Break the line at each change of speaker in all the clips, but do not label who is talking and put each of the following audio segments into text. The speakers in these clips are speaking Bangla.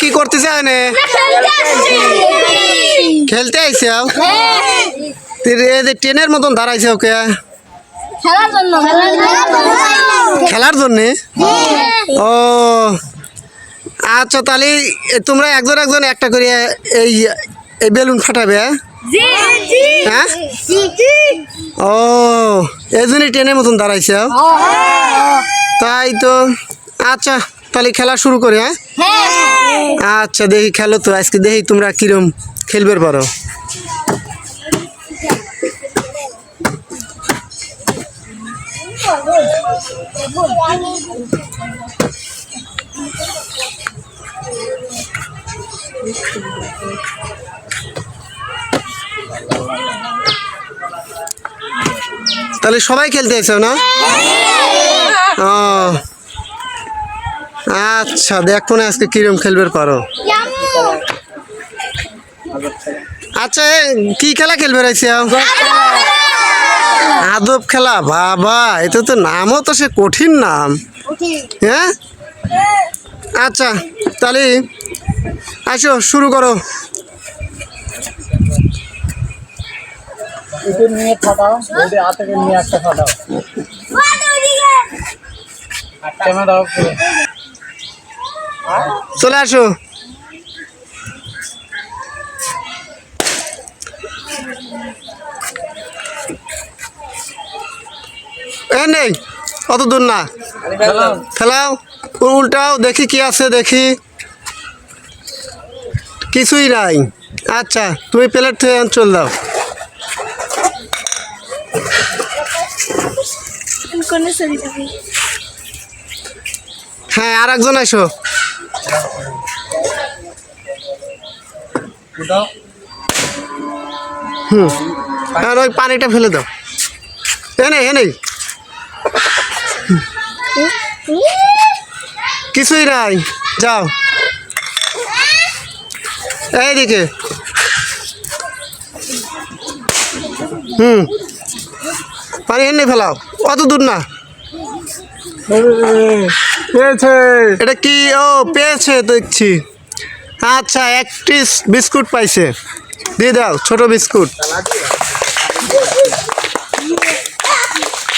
কি করতে চায় খেলতে আইছে ট্রেনের মতন দাঁড়াইছে ওকে।
খেলার জন্য?
ও। আচ্ছা তাহলে তোমরা একজন একজন একটা করে এই এই বেলুন ফাটাবে হ্যাঁ? হ্যাঁ? ও এই জন্যই ট্রেনের মতন দাঁড়াইছে? তাই তো আচ্ছা। তাহলে খেলা শুরু করি হ্যাঁ?
হ্যাঁ
আচ্ছা দেখি খেলো তো আজকে দেখি তোমরা কিরম খেলবে পারো। তাহলে সবাই খেলতে এসো না? ও। আচ্ছা দেখো না আজকে কিরম খেলবে পারো। আচ্ছা এ, কি খেলা খেলবে রাইছে আদব খেলা বাবা এটা তো নামও তো সে কঠিন নাম। হ্যাঁ? আচ্ছা তাহলে আসো শুরু করো।
নিয়ে একটা দাও। করে
চলে আসো। এ নেই অত দূর না। খেলাও। উল্টাও দেখি কি আছে দেখি। কিছুই নাই। আচ্ছা তুমি প্লেট থেকে চল দাও হ্যাঁ আর একজন আসো
ফুটাও
হুম। আর ওই পানিটা ফেলে দাও। এ নেই এ নেই। কিছুই নাই। যাও। এইদিকে হুম। পানি এনে ফেলাও। অত দূর না।
পেয়েছে
এটা কি? ও পেয়েছে দেখছি। আচ্ছা একটি বিস্কুট পাইছে। দিয়ে দাও ছোট বিস্কুট।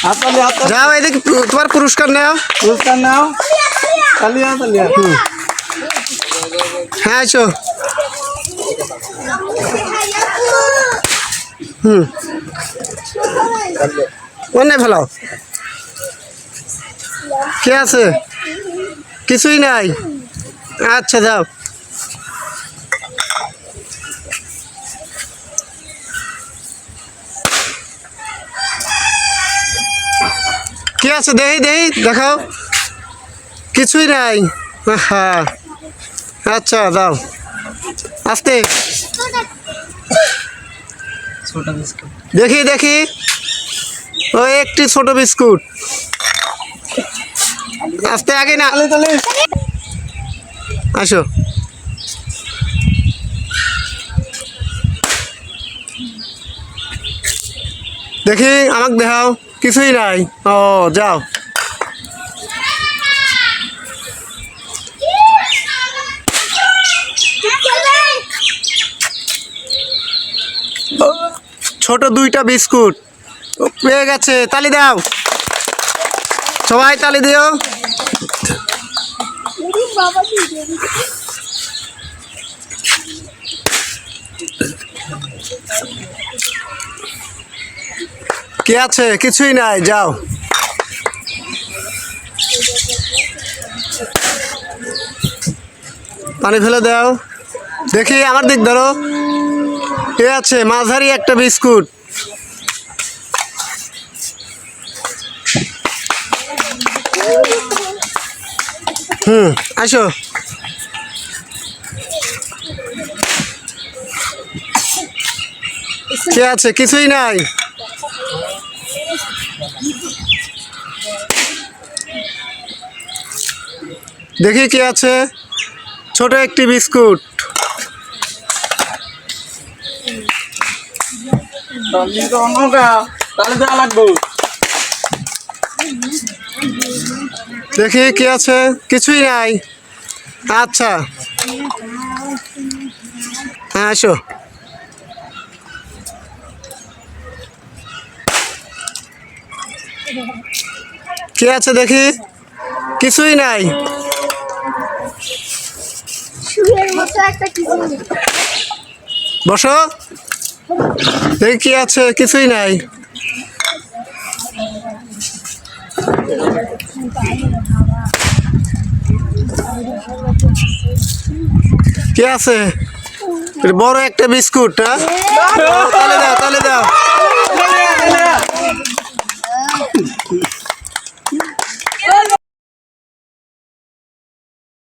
হাতালি হাতা
যাও এদিকে পু- তোমার পুরস্কার নেও।
পুরস্কার নাও। তালিয়া তালিয়া
হ্যাঁ আছো হুম। অন্য ফেলাও কে আছে? কিছুই নাই। আচ্ছা যাও। কে আছে দেহি দেহি দেখাও। কিছুই নাই। হ্যাঁ আচ্ছা দাও। আস্তে। দেখি দেখি। ওই একটি ছোট বিস্কুট। আস্তে আগে না। আসো। দেখি আমাকে দেখাও। কিছুই নাই। ও যাও। ছোট দুইটা বিস্কুট। পেয়ে গেছে তালি দাও। সবাই তালি দিও। কি আছে? কিছুই নাই, যাও। পানি ফেলে দাও। দেখি, আমার দিক ধরো। এ আছে? মাঝারি একটা বিস্কুট। হুম, আসো। কে আছে? কিছুই নাই। দেখি কি আছে। ছোট একটি বিস্কুট। দেখি কি আছে। কিছুই নাই। আচ্ছা। হ্যাঁ আসো কি আছে দেখি? কিছুই নাই। বসো। দেখি কি আছে কিছুই নাই। কি আছে? বড় একটা বিস্কুট হ্যাঁ? তাহলে দাও। তাহলে দাও।